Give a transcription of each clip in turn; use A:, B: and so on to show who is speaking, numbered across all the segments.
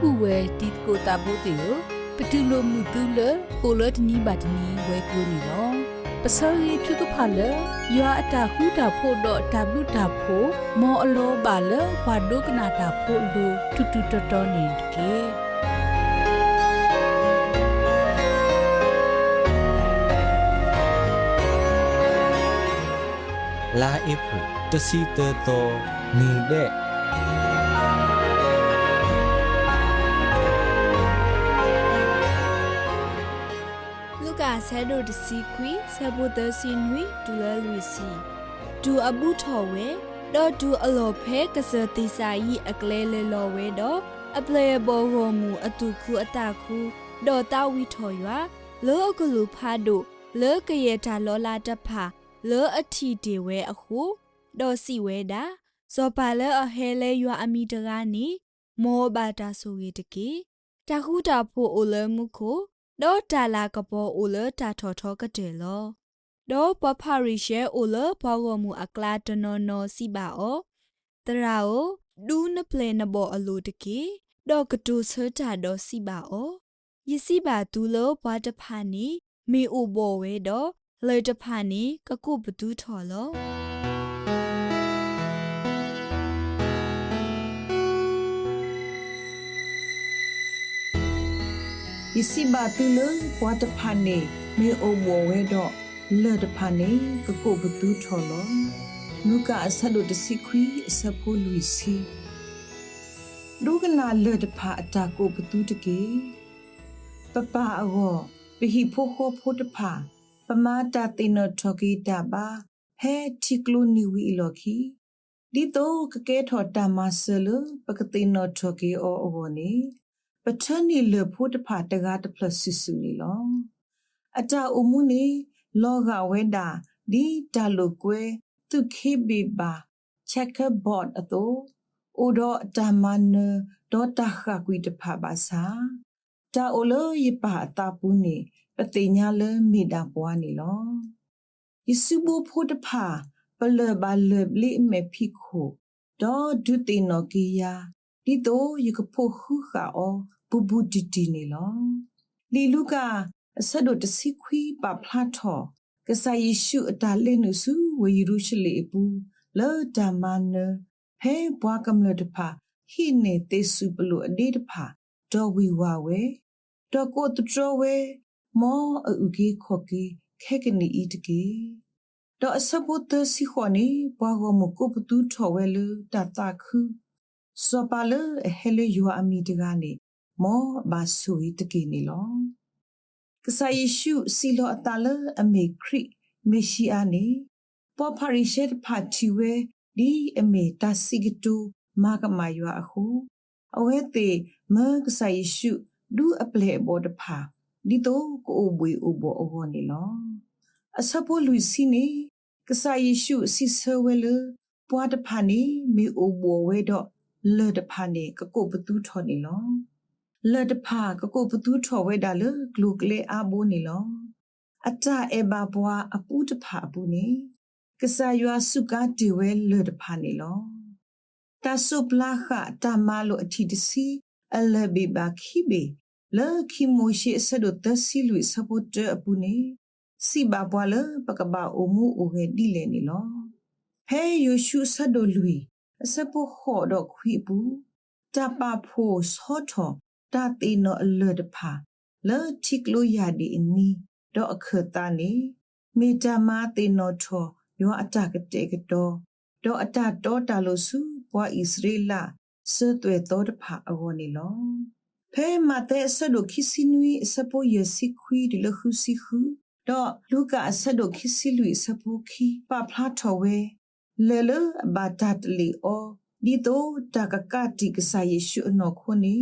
A: ပူဝဲတီကိုတာဘုတေကိုပတူလိုမှုတူလကိုလတ်နီဘတ်နီဝဲကိုနီလောပစရီဖြုကဖာလယောအတာဟူတာဖို့တော့ဝတာဖို့မောအလောပါလဘာဒုကနာတာဖို့လူတူတူတတော်နေကေ
B: လာအဖူတစီတတော်
C: နေတဲ့ ဆဲဒိုတစီခွီဆဘိုတစီနွီဒူလလူစီဒူအဘူးထော်ဝဲတော့ဒူအလော်ဖဲကစတိစာယီအကလဲလဲလော်ဝဲတော့အပလေဘောဂောမူအတူခုအတခုဒေါ်တာဝီထော်ရွာလောအကလူဖာဒိုလောကရတာလောလာတဖာလောအထီတေဝဲအခုဒေါ်စီဝဲတာဇောပါလဲအဟဲလဲရွာအမီတကားနီမောဘာတာဆိုရီတကေတခုတာဖို့အိုလမှုကို ဒေါ်တာလာကပေါ်အိုလတာထော်ထော်ကတဲ့လောဒေါ်ပဖရီရှဲအိုလဘောဂမူအကလာတနော်နော်စီပါအောတရာအိုဒူးနပလေနဘောအလိုတကေဒေါ်ကတူဆတာဒေါ်စီပါအောယစီပါတူလောဘွားတဖာနီမေအိုဘောဝဲတော့လေတဖာနီကကုဘဒူးထော်လော
D: ယစီဘာတူလပွားတဖာနေမေအိုဘောဝဲတော့လေတဖာနေကကိုဘတူထော်လောနုကအဆဒုတစီခွီအစဖိုလူစီဒုကနာလေတဖာအတာကိုဘတူတကေပပအောပဟိဖိုခိုဖိုတဖာပမာတာတိနထောကီတာပါဟဲတီကလူနီဝီလော်ခီဒီတော့ကကဲထော်တာမဆလပကတိနထောကီအောအောနေ ပထနီလေဖို့တဖာတကားတဖလဆူဆူနေလောအတာအမှုနေလောကဝဲတာဒီတာလိုကွဲသူခေဘေပါချက်ကာဘော့အတော့အိုတော့တာမန်ဒေါ်တာခကွီတဖာပါစာတာအိုလယပါတာပူနေပတိညာလမိတာပွားနေလောယစုဘဖို့တဖာပလဘလဘလိမေဖိခိုဒေါ်ဒုတိနောကီယာ ဒီတော့ယကဖို့ခုခါအောဘူဘူတီတီနေလောလီလူကအဆက်တို့တစီခွီပဖလာထောကဆာယေရှုအတာလေနုစုဝေယရုရှလေပူလောဒမန်နဟဲဘွားကမလတဖာဟိနေတေစုပလိုအဒီတဖာဒေါ်ဝီဝါဝဲဒေါ်ကိုတထရဝဲမောအဥကေခော့ကေခဲကနီဤတကေဒေါ်အစပုတစီခွန်နီဘွားကမကုပတူထော်ဝဲလူတတခု စောပါလဟဲလေယွာအမီတကနေမောဘာဆူဤတကေနီလောကဆာယေရှုစီလောအတလအမေခရစ်မေရှိအာနေပေါ်ဖရိရှေတဖတ်တီဝဲဒီအမေတစီကတူမာကမာယွာအခုအဝဲတေမကဆာယေရှုဒူအပလေဘောတဖာဒီတော့ကိုအဘွေအဘောအဟောနေလောအစပိုလူစီနေကဆာယေရှုစီဆဝဲလပွားတဖာနေမေအဘောဝဲတော့ လေတဖာနေကကိုဘတူးထော်နေလောလေတဖာကကိုဘသူထော်ဝဲတာလေဂလူကလေအဘိုးနေလောအတအေဘာဘွာအပူတဖာဘူးနေကဆာယွာစုကာတီဝဲလေတဖာနေလောတဆုပလာခတမလိုအထီတစီအလဘေဘာခိဘေလေခိမိုရှိဆဒတစီလူစပုတ်အပူနေစီဘာဘွာလေပကဘာအမှုအိုဟေဒီလေနေလောဟေယိုရှုဆဒိုလူ အစပုခောတော့ခွေဘူးတပဖို့စောထောတာတေနောအလဒဖာလောတိကလိုယာဒီအနီတော့အခတာနေမေတ္တာမတေနောထောယောအတကတေကတော့တော့အတတော်တာလို့စုဘွာဣသရေလဆွတ်ွယ်တော်တဖာအဝနေလောဖဲမတဲ့ဆဒိုခိစီနွီစပိုယစီခွီဒီလခုစီခုတော့လူကအဆဒိုခိစီလူစပိုခိပပလာထောဝဲ လေလဘာတတ်လီအောဒီတော့တကကတိကဆာယေရှုအနောခုနီ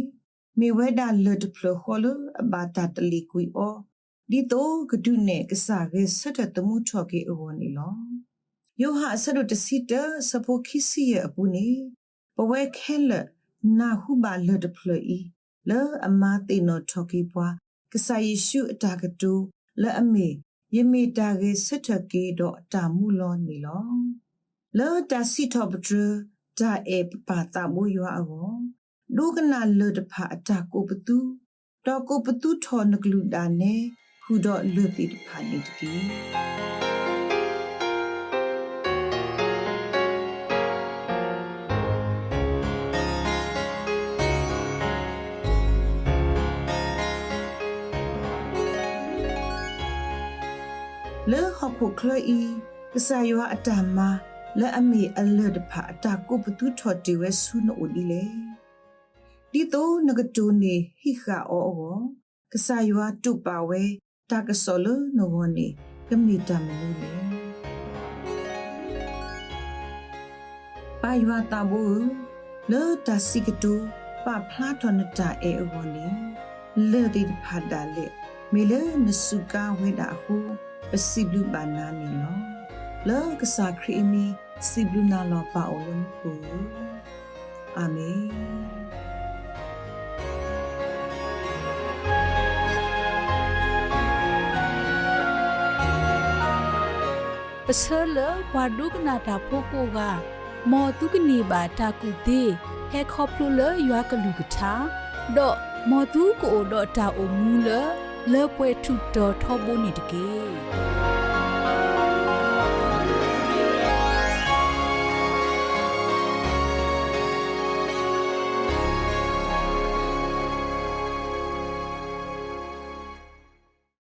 D: မေဝဲဒါလတ်ဖလခေါ်လဘာတာတလီကွီအောဒီတော့ကဒုနေကစားရဲဆက်တဲ့တမှုထော်ကေအောနီလောယောဟာဆဒုတစီတစပိုခိစီယအပူနေပဝဲခဲလနာဟုဘာလတ်ဖလီလဲအမတေနောထော်ကေပွားကစားယေရှုအတာကတူလဲအမေယမေတာကေဆက်ထကေတော့အတာမှုလောနေလော လဲတာစီထော်ပဒရဒါအေပပါတာမူယောအောဒုကနာလေတဖာအတာကိုပတူတော့ကိုပတူထောနကလူဒါနေခုတော့လေတိတဖာနေတကေလေဟခုခလီကဆာယောအတမ လဲအမေအလဒဖာအတာကိုပတူထော်တီဝဲဆုနိုဒီလေဒီတော့ငကတူနေဟိခါအောအောကဆာယောတုပါဝဲတာကဆောလနိုဝနေကမီတမနူလေပါယောတာဘူလေတာစီကတူပါဖလာထနတာအေအဝနေလေဒီဖာဒါလေမေလေနစုကာဝေဒါဟုပစီဘလူဘာနာနီလောလောကစားခရီမီ စီဘလူနာလောပါအလုံးကိုအာမင်
A: ပစလဝါဒုကနာတာဖိုကိုကမော်တုကနေပါတာကူသေးဟဲခေါပလူလရွာကလူကချာတော့မော်တုကိုတော့တာအမူလလေပွဲထုတော်ထောဘုန်နေတကေ